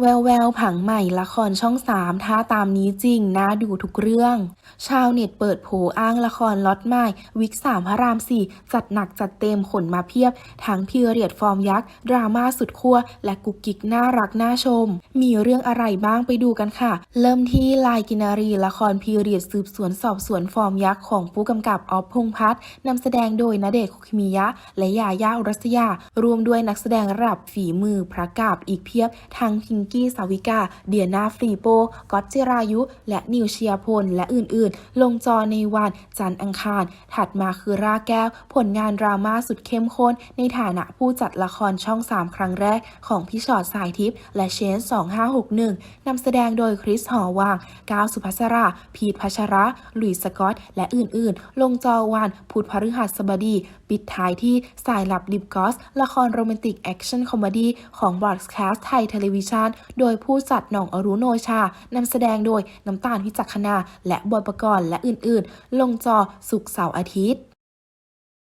แววแววผังใหม่ละครช่องสามถ้าตามนี้จริงน่าดูทุกเรื่อง ชาวเน็ตเปิดโผอ้างละครล็อตใหม่ วิกสามพระรามสี่จัดหนักจัดเต็มขนมาเพียบ ทั้งพีเรียดฟอร์มยักษ์ ดราม่าสุดขั้วและกุกกิกน่ารักน่าชม มีเรื่องอะไรบ้างไปดูกันค่ะ เริ่มที่ลายกินารีละครพีเรียดสืบสวนสอบสวนฟอร์มยักษ์ของผู้กำกับออฟพงพัฒน์นำแสดงโดยณเดชคุกิมิยะ และยายาอุรัสยารวมด้วยนักแสดงระดับฝีมือพระกาบอีกเพียบทั้งพิงกี้สาวิกา เดียนาฟรีโปก๊อตจิรายุ และนิวเชียพล และอื่นๆ ลงจอในวันจันทร์อังคาร ถัดมาคือราแก้ว ผลงานดราม่าสุดเข้มข้น ในฐานะผู้จัดละครช่อง 3 ครั้งแรก ของพี่ชอตสายทิพย์และเชน 2561นำแสดงโดยคริสหอวางก้าวสุภัสรา พีทพัชระ หลุยสกอต และอื่นๆ ลงจอวันพุธพฤหัสบดี ปิดท้ายที่สายลับดิบกอส ละครโรแมนติกแอคชั่นคอมเมดี้ของบอดแคสต์ไทยเทเลวิชันโดยผู้จัดหน่องอรุโนชานำแสดงโดยน้ำตาลพิจักขณาและบอยประกรณ์และอื่นๆ ลงจอสุกเสาร์อาทิตย์